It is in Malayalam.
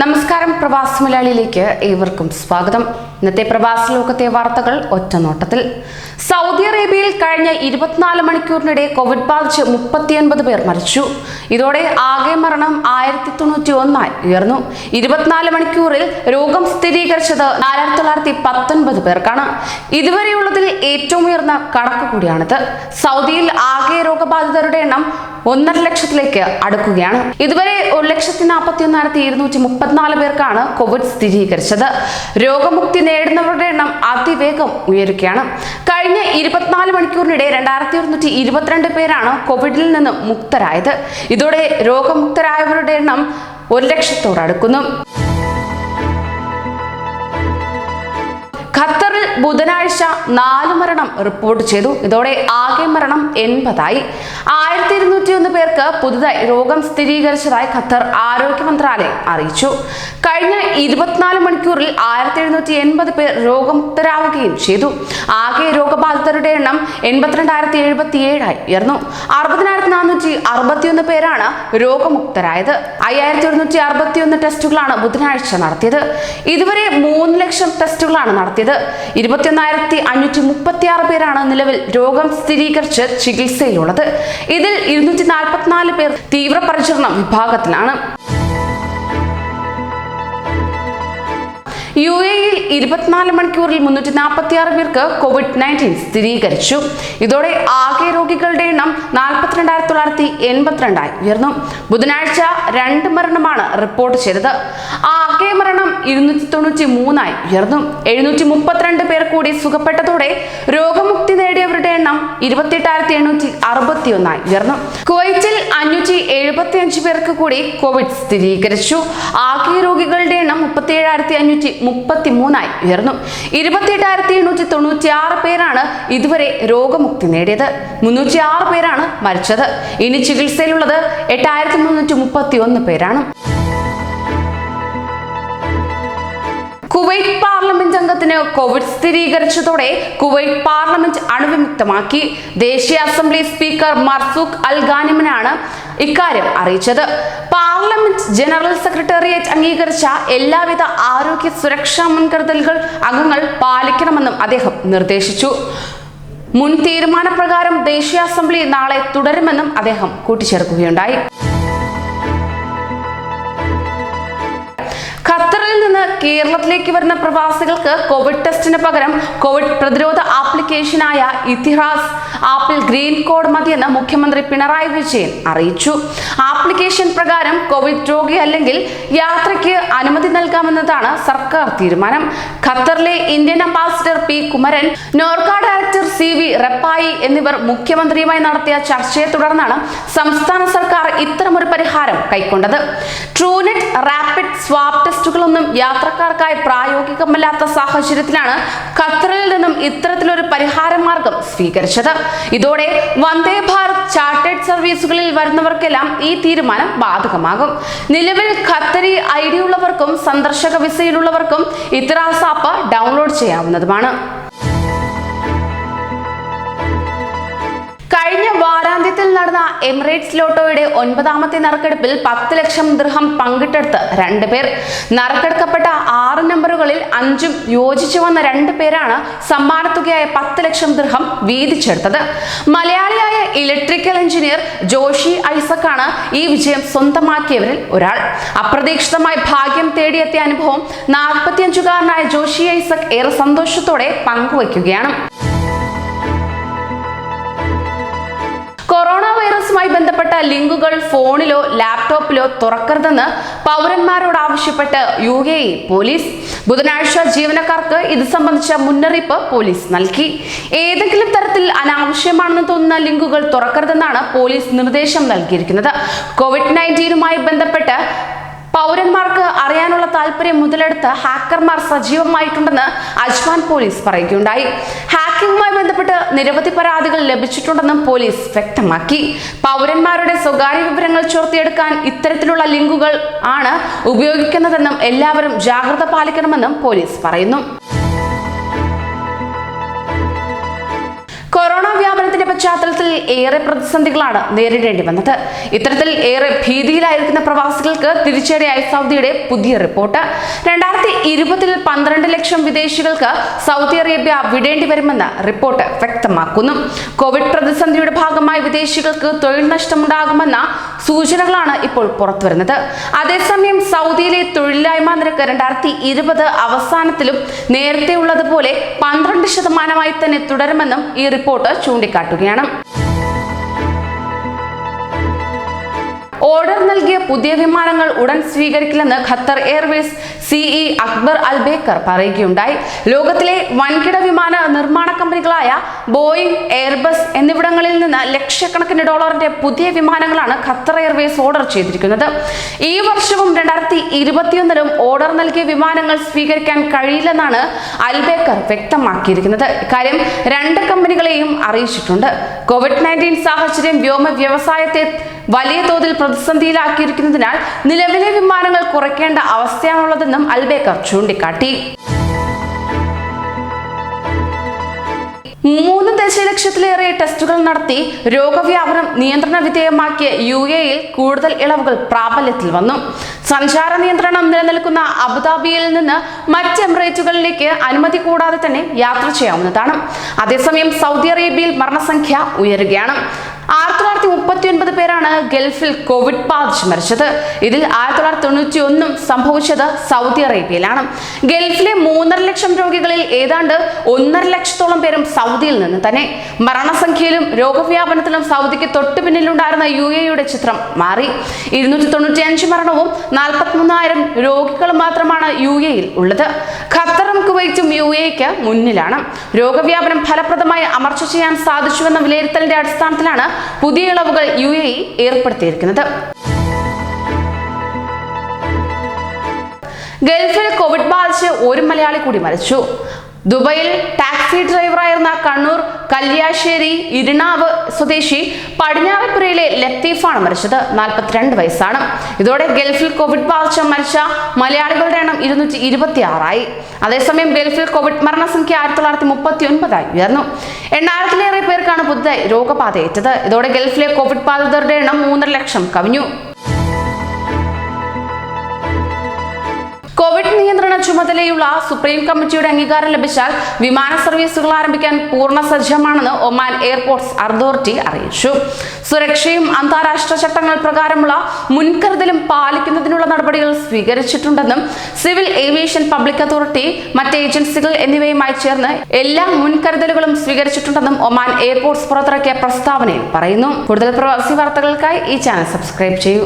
നമസ്കാരം പ്രവാസി മലയാളിയിലേക്ക് ഏവർക്കും സ്വാഗതം. ഇന്നത്തെ പ്രവാസ ലോകത്തെ വാർത്തകൾ ഒറ്റനോട്ടത്തിൽ. സൗദി അറേബ്യയിൽ കഴിഞ്ഞ ഇരുപത്തിനാല് മണിക്കൂറിനിടെ കോവിഡ് ബാധിച്ച് മുപ്പത്തിയൊൻപത് പേർ മരിച്ചു. ഇതോടെ ആകെ മരണം ആയിരത്തി തൊണ്ണൂറ്റി ഒന്നായി ഉയർന്നു. ഇരുപത്തിനാല് മണിക്കൂറിൽ രോഗം സ്ഥിരീകരിച്ചത് നാലായിരത്തി തൊള്ളായിരത്തി പത്തൊൻപത് പേർക്കാണ്. ഇതുവരെയുള്ളതിൽ ഏറ്റവും ഉയർന്ന കണക്ക് കൂടിയാണിത്. സൗദിയിൽ ആകെ രോഗബാധിതരുടെ എണ്ണം ഒന്നര ലക്ഷത്തിലേക്ക് അടുക്കുകയാണ്. ഇതുവരെ ഒരു ലക്ഷത്തി നാൽപ്പത്തി ഒന്നായിരത്തി ഇരുന്നൂറ്റി മുപ്പത്തിനാല് പേർക്കാണ് കോവിഡ് സ്ഥിരീകരിച്ചത്. രോഗമുക്തി നേടുന്നവരുടെ എണ്ണം അതിവേഗം ഉയരുകയാണ്. കഴിഞ്ഞ ഇരുപത്തിനാല് മണിക്കൂറിനിടെ രണ്ടായിരത്തി ഒരുന്നൂറ്റി ഇരുപത്തിരണ്ട് പേരാണ് കോവിഡിൽ നിന്ന് മുക്തരായത്. ഇതോടെ രോഗമുക്തരായവരുടെ എണ്ണം ഒരു ലക്ഷത്തോടടുക്കുന്നു ബുധനാഴ്ച നാല് മരണം റിപ്പോർട്ട് ചെയ്തു. ഇതോടെ ആകെ മരണം എൺപതായി. ആയിരത്തി ഇരുന്നൂറ്റി ഒന്ന് പേർക്ക് പുതുതായി രോഗം സ്ഥിരീകരിച്ചതായി ഖത്തർ ആരോഗ്യ മന്ത്രാലയം അറിയിച്ചു. കഴിഞ്ഞ ഇരുപത്തിനാല് മണിക്കൂറിൽ ആയിരത്തി എഴുന്നൂറ്റി എൺപത് പേർ രോഗമുക്തരാവുകയും ചെയ്തു. ആകെ രോഗബാധിതരുടെ എണ്ണം എൺപത്തിരണ്ടായിരത്തി എഴുപത്തി ഏഴായി ഉയർന്നു. അറുപതിനായിരത്തി നാനൂറ്റി അറുപത്തിയൊന്ന് പേരാണ് രോഗമുക്തരായത്. അയ്യായിരത്തി ഒരുന്നൂറ്റി അറുപത്തിയൊന്ന് ടെസ്റ്റുകളാണ് ബുധനാഴ്ച നടത്തിയത്. ഇതുവരെ മൂന്ന് ലക്ഷം ടെസ്റ്റുകളാണ് നടത്തിയത്. ഇരുപത്തിയൊന്നായിരത്തി അഞ്ഞൂറ്റി മുപ്പത്തി ആറ് പേരാണ് നിലവിൽ രോഗം സ്ഥിരീകരിച്ച് ചികിത്സയിലുള്ളത്. ഇതിൽ ഇരുന്നൂറ്റി നാൽപ്പത്തിനാല് പേർ തീവ്രപരിചരണ വിഭാഗത്തിലാണ്. യു എയിൽ ഇരുപത്തിനാല് മണിക്കൂറിൽ മുന്നൂറ്റി നാൽപ്പത്തി ആറ് പേർക്ക് കോവിഡ് നയന്റീൻ സ്ഥിരീകരിച്ചു. ഇതോടെ ആകെ രോഗികളുടെ എണ്ണം നാൽപ്പത്തിരണ്ടായിരത്തി തൊള്ളായിരത്തി എൺപത്തിരണ്ടായി ഉയർന്നു. ബുധനാഴ്ച രണ്ട് മരണമാണ് റിപ്പോർട്ട് ചെയ്തത്. ആകെ മരണം ഇരുന്നൂറ്റി തൊണ്ണൂറ്റി മൂന്നായി ഉയർന്നു. എഴുന്നൂറ്റി മുപ്പത്തിരണ്ട് പേർ കൂടി സുഖപ്പെട്ടതോടെ രോഗമുക്തി നേടിയവരുടെ എണ്ണം ഇരുപത്തിയെട്ടായിരത്തി എണ്ണൂറ്റി അറുപത്തി ഒന്നായി ഉയർന്നു. കുവൈറ്റിൽ അഞ്ഞൂറ്റി എഴുപത്തി അഞ്ച് പേർക്ക് കൂടി കോവിഡ് സ്ഥിരീകരിച്ചു. ആകെ രോഗികളുടെ എണ്ണം മുപ്പത്തി ഏഴായിരത്തി അഞ്ഞൂറ്റി മുപ്പത്തി മൂന്നായി ഉയർന്നു. ഇരുപത്തിയെട്ടായിരത്തി എണ്ണൂറ്റി തൊണ്ണൂറ്റി ആറ് പേരാണ് ഇതുവരെ രോഗമുക്തി നേടിയത്. മുന്നൂറ്റി ആറ് പേരാണ് മരിച്ചത്. ഇനി ചികിത്സയിലുള്ളത് എട്ടായിരത്തി മുന്നൂറ്റി മുപ്പത്തി ഒന്ന് പേരാണ്. കുവൈറ്റ് പാർലമെന്റ് അംഗത്തിന് കോവിഡ് സ്ഥിരീകരിച്ചതോടെ കുവൈറ്റ് പാർലമെന്റ് അണുവിമുക്തമാക്കി. ദേശീയ അസംബ്ലി സ്പീക്കർ മർസൂഖ് അൽ ഗാനിമനാണ് ഇക്കാര്യം അറിയിച്ചത്. പാർലമെന്റ് ജനറൽ സെക്രട്ടേറിയറ്റ് അംഗീകരിച്ച എല്ലാവിധ ആരോഗ്യ സുരക്ഷാ മുൻകരുതലുകൾ അംഗങ്ങൾ പാലിക്കണമെന്നും അദ്ദേഹം നിർദ്ദേശിച്ചു. മുൻ തീരുമാനപ്രകാരം ദേശീയ അസംബ്ലി നാളെ തുടരുമെന്നും അദ്ദേഹം കൂട്ടിച്ചേർക്കുകയുണ്ടായി. കേരളത്തിലേക്ക് വരുന്ന പ്രവാസികൾക്ക് കോവിഡ് ടെസ്റ്റിന് പകരം കോവിഡ് പ്രതിരോധ ആപ്ലിക്കേഷനായ ഇതിഹാസ് ആപ്പിൽ ഗ്രീൻ കോഡ് മതിയെന്ന് മുഖ്യമന്ത്രി പിണറായി വിജയൻ അറിയിച്ചു. ആപ്ലിക്കേഷൻ പ്രകാരം കോവിഡ് രോഗി അല്ലെങ്കിൽ യാത്രയ്ക്ക് അനുമതി നൽകാമെന്നതാണ് സർക്കാർ തീരുമാനം. ഖത്തറിലെ Indian ambassador P Kumaran NORKA director C V Rappai എന്നിവർ മുഖ്യമന്ത്രിയുമായി നടത്തിയ ചർച്ചയെ തുടർന്നാണ് സംസ്ഥാന സർക്കാർ ഇത്തരമൊരു പരിഹാരം കൈക്കൊണ്ടത്. ട്രൂനെറ്റ് റാപ്പിഡ് സ്വാബ് ടെസ്റ്റുകളൊന്നും യാത്രക്കാർക്കായി പ്രായോഗികമല്ലാത്ത സാഹചര്യത്തിലാണ് ഖത്തറിൽ നിന്നും ഇത്തരത്തിലൊരു പരിഹാര മാർഗം സ്വീകരിച്ചത്. ഇതോടെ വന്ദേ ഭാരത് ചാർട്ടേഡ് സർവീസുകളിൽ വരുന്നവർക്കെല്ലാം ഈ തീരുമാനം ബാധകമാകും. നിലവിൽ ഖത്തരി ഐ ഡി ഉള്ളവർക്കും സന്ദർശക വിസയിലുള്ളവർക്കും ഇത്തരാസാപ്പ് ഡൗൺലോഡ് ചെയ്യാവുന്നതുമാണ്. വാരാന്ത്യത്തിൽ നടന്ന എമിറേറ്റ്സ് ലോട്ടോയുടെ ഒൻപതാമത്തെ നറുക്കെടുപ്പിൽ പത്ത് ലക്ഷം ദൃഹം പങ്കിട്ടെടുത്ത് രണ്ട് പേർ. നറുക്കെടുക്കപ്പെട്ട ആറ് നമ്പറുകളിൽ അഞ്ചും യോജിച്ചു വന്ന രണ്ട് പേരാണ് സമ്മാനത്തുകയായ പത്ത് ലക്ഷം ദൃഹം വീതിച്ചെടുത്തത്. മലയാളിയായ ഇലക്ട്രിക്കൽ എഞ്ചിനീയർ ജോഷി ഐസക്കാണ് ഈ വിജയം സ്വന്തമാക്കിയവരിൽ ഒരാൾ. അപ്രതീക്ഷിതമായി ഭാഗ്യം തേടിയെത്തിയ അനുഭവം നാൽപ്പത്തിയഞ്ചുകാരനായ ജോഷി ഐസക് ഏറെ സന്തോഷത്തോടെ പങ്കുവയ്ക്കുകയാണ്. വൈറസുമായി ബന്ധപ്പെട്ട ലിങ്കുകൾ ഫോണിലോ ലാപ്ടോപ്പിലോ തുറക്കരുതെന്ന് പൗരന്മാരോട് ആവശ്യപ്പെട്ട് യു എ പോലീസ്. ബുധനാഴ്ച ജീവനക്കാർക്ക് ഇത് സംബന്ധിച്ച മുന്നറിയിപ്പ് പോലീസ് നൽകി. ഏതെങ്കിലും തരത്തിൽ അനാവശ്യമാണെന്ന് തോന്നുന്ന ലിങ്കുകൾ തുറക്കരുതെന്നാണ് പോലീസ് നിർദ്ദേശം നൽകിയിരിക്കുന്നത്. കോവിഡ് നയന്റീനുമായി ബന്ധപ്പെട്ട് പൗരന്മാർക്ക് അറിയാനുള്ള താല്പര്യം മുതലെടുത്ത് ഹാക്കർമാർ സജീവമായിട്ടുണ്ടെന്ന് അജ്മാൻ പോലീസ് പറയുകയുണ്ടായി. ഹാക്കിംഗുമായി ബന്ധപ്പെട്ട് നിരവധി പരാതികൾ ലഭിച്ചിട്ടുണ്ടെന്നും പോലീസ് വ്യക്തമാക്കി. പൗരന്മാരുടെ സ്വകാര്യ വിവരങ്ങൾ ചോർത്തിയെടുക്കാൻ ഇത്തരത്തിലുള്ള ലിങ്കുകൾ ആണ് ഉപയോഗിക്കുന്നതെന്നും എല്ലാവരും ജാഗ്രത പാലിക്കണമെന്നും പോലീസ് പറയുന്നു. വ്യാപനത്തിന്റെ പശ്ചാത്തലത്തിൽ ഏറെ പ്രതിസന്ധികളാണ് നേരിടേണ്ടി വന്നത്. ഇത്തരത്തിൽ ഏറെ ഭീതിയിലായിരിക്കുന്ന പ്രവാസികൾക്ക് തിരിച്ചടിയായി സൗദിയുടെ പുതിയ റിപ്പോർട്ട്. രണ്ടായിരത്തി ഇരുപതിൽ പന്ത്രണ്ട് ലക്ഷം വിദേശികൾക്ക് സൗദി അറേബ്യ വിടേണ്ടി വരുമെന്ന് റിപ്പോർട്ട് വ്യക്തമാക്കുന്നു. കോവിഡ് പ്രതിസന്ധിയുടെ ഭാഗമായി വിദേശികൾക്ക് തൊഴിൽ നഷ്ടമുണ്ടാകുമെന്ന സൂചനകളാണ് ഇപ്പോൾ പുറത്തുവരുന്നത്. അതേസമയം സൗദിയിലെ തൊഴിലില്ലായ്മ നിരക്ക് രണ്ടായിരത്തി ഇരുപത് അവസാനത്തിലും നേരത്തെ ഉള്ളതുപോലെ പന്ത്രണ്ട് ശതമാനമായി തന്നെ തുടരുമെന്നും ഈ റിപ്പോർട്ട് ചൂണ്ടിക്കാട്ടുകയാണ് ഓർഡർ നൽകിയ പുതിയ വിമാനങ്ങൾ ഉടൻ സ്വീകരിക്കില്ലെന്ന് Qatar Airways CE Akbar Al Baker പറയുകയുണ്ടായി. ലോകത്തിലെ വൻകിട വിമാന നിർമ്മാണ കമ്പനികളായ ബോയിങ് എയർബസ് എന്നിവിടങ്ങളിൽ നിന്ന് ലക്ഷക്കണക്കിന് ഡോളറിന്റെ പുതിയ വിമാനങ്ങളാണ് ഖത്തർ എയർവേസ് ഓർഡർ ചെയ്തിരിക്കുന്നത്. ഈ വർഷവും രണ്ടായിരത്തി ഇരുപത്തിയൊന്നിലും ഓർഡർ നൽകിയ വിമാനങ്ങൾ സ്വീകരിക്കാൻ കഴിയില്ലെന്നാണ് അൽബേക്കർ വ്യക്തമാക്കിയിരിക്കുന്നത്. ഇക്കാര്യം രണ്ട് കമ്പനികളെയും അറിയിച്ചിട്ടുണ്ട്. കോവിഡ് നയന്റീൻ സാഹചര്യം വ്യോമ വ്യവസായത്തെ വലിയ തോതിൽ പ്രതിസന്ധിയിലാക്കിയിരിക്കുന്നതിനാൽ നിലവിലെ വിമാനങ്ങൾ കുറയ്ക്കേണ്ട അവസ്ഥയാണുള്ളതെന്നും അൽബേക്കർ ചൂണ്ടിക്കാട്ടി. മൂന്ന് ദശലക്ഷത്തിലേറെ ടെസ്റ്റുകൾ നടത്തി രോഗവ്യാപനം നിയന്ത്രണ വിധേയമാക്കിയ യു എയിൽ കൂടുതൽ ഇളവുകൾ പ്രാബല്യത്തിൽ വന്നു. സഞ്ചാര നിയന്ത്രണം നിലനിൽക്കുന്ന അബുദാബിയിൽ നിന്ന് മറ്റ് എമിറേറ്റുകളിലേക്ക് അനുമതി കൂടാതെ തന്നെ യാത്ര ചെയ്യാവുന്നതാണ്. അതേസമയം സൗദി അറേബ്യയിൽ മരണസംഖ്യ ഉയരുകയാണ്. ആയിരത്തി തൊള്ളായിരത്തി മുപ്പത്തി ഒൻപത് പേരാണ് ഗൾഫിൽ കോവിഡ് ബാധിച്ച് മരിച്ചത്. ഇതിൽ ആയിരത്തി തൊള്ളായിരത്തി തൊണ്ണൂറ്റി ഒന്നും സംഭവിച്ചത് സൗദി അറേബ്യയിലാണ്. ഗൾഫിലെ മൂന്നര ലക്ഷം രോഗികളിൽ ഏതാണ്ട് ഒന്നര ലക്ഷത്തോളം പേരും സൗദിയിൽ നിന്ന് തന്നെ. മരണസംഖ്യയിലും രോഗവ്യാപനത്തിലും സൗദിക്ക് തൊട്ടു പിന്നിലുണ്ടായിരുന്ന യു എയുടെ ചിത്രം മാറി. ഇരുന്നൂറ്റി തൊണ്ണൂറ്റി അഞ്ച് മരണവും നാൽപ്പത്തിമൂന്നായിരം രോഗികളും മാത്രമാണ് യു എയിൽ ഉള്ളത്. ഖത്തറും കുവൈറ്റും യു എക്ക് മുന്നിലാണ്. രോഗവ്യാപനം ഫലപ്രദമായി അമർച്ച ചെയ്യാൻ സാധിച്ചുവെന്ന വിലയിരുത്തലിന്റെ അടിസ്ഥാനത്തിലാണ് പുതിയ ഇളവുകൾ യു എ ഏർപ്പെടുത്തിയിരിക്കുന്നത്. ഗൾഫിൽ കോവിഡ് ബാധിച്ച് ഒരു മലയാളി കൂടി മരിച്ചു. ദുബൈയിൽ ടാക്സി ഡ്രൈവറായിരുന്ന കണ്ണൂർ കല്യാശ്ശേരി ഇരുണാവ് സ്വദേശി പടിഞ്ഞാറപ്പുരയിലെ ലത്തീഫാണ് മരിച്ചത്. നാൽപ്പത്തിരണ്ട് വയസ്സാണ്. ഇതോടെ ഗൾഫിൽ കോവിഡ് ബാധിച്ച മരിച്ച മലയാളികളുടെ എണ്ണം ഇരുന്നൂറ്റി ഇരുപത്തി ആറായി അതേസമയം ഗൾഫിൽ കോവിഡ് മരണസംഖ്യ ആയിരത്തി തൊള്ളായിരത്തി മുപ്പത്തി ഒൻപതായി ഉയർന്നു. എണ്ണായിരത്തിലേറെ പേർക്കാണ് പുതുതായി രോഗബാധയേറ്റത്. ഇതോടെ ഗൾഫിലെ കോവിഡ് ബാധിതരുടെ എണ്ണം മൂന്നര ലക്ഷം കവിഞ്ഞു. കോവിഡ് നിയന്ത്രണ ചുമതലയുള്ള സുപ്രീം കമ്മിറ്റിയുടെ അംഗീകാരം ലഭിച്ചാൽ വിമാന സർവീസുകൾ ആരംഭിക്കാൻ പൂർണ സജ്ജമാണെന്ന് ഒമാൻ എയർപോർട്ട്സ് അതോറിറ്റി അറിയിച്ചു. സുരക്ഷയും അന്താരാഷ്ട്ര ചട്ടങ്ങൾ പ്രകാരമുള്ള മുൻകരുതലും പാലിക്കുന്നതിനുള്ള നടപടികൾ സ്വീകരിച്ചിട്ടുണ്ടെന്നും സിവിൽ ഏവിയേഷൻ പബ്ലിക് അതോറിറ്റി മറ്റ് ഏജൻസികൾ എന്നിവയുമായി ചേർന്ന് എല്ലാ മുൻകരുതലുകളും സ്വീകരിച്ചിട്ടുണ്ടെന്നും ഒമാൻ എയർപോർട്ട്സ് പുറത്തിറക്കിയ പ്രസ്താവനയിൽ പറയുന്നു. കൂടുതൽ പ്രവാസി വാർത്തകൾക്കായി ഈ ചാനൽ സബ്സ്ക്രൈബ് ചെയ്യൂ.